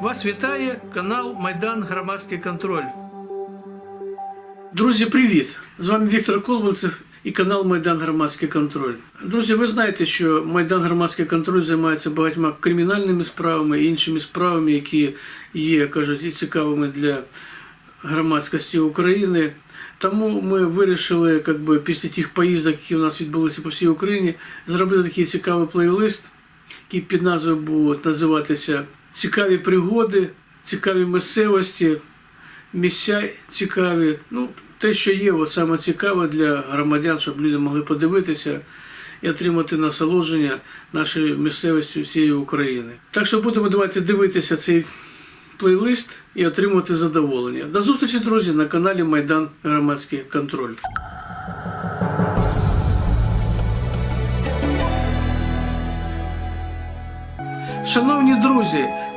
Вас вітає канал Майдан Громадський контроль. Друзі, привіт! З вами Віктор Колбанцев і канал Майдан Громадський контроль. Друзі, ви знаєте, що Майдан Громадський контроль займається багатьма кримінальними справами і іншими справами, які є, кажуть, і цікавими для громадськості України. Тому ми вирішили, як би, після тих поїздок, які у нас відбулися по всій Україні, зробити такий цікавий плейлист, який під назвою буде називатися Цікаві пригоди, цікаві місцевості, місця цікаві. Ну, те, що є, от саме цікаве для громадян, щоб люди могли подивитися і отримати насолодження нашою місцевістю всієї України. Так що будемо давайте дивитися цей плейлист і отримувати задоволення. До зустрічі, друзі, на каналі Майдан Громадський контроль. Шановні друзі,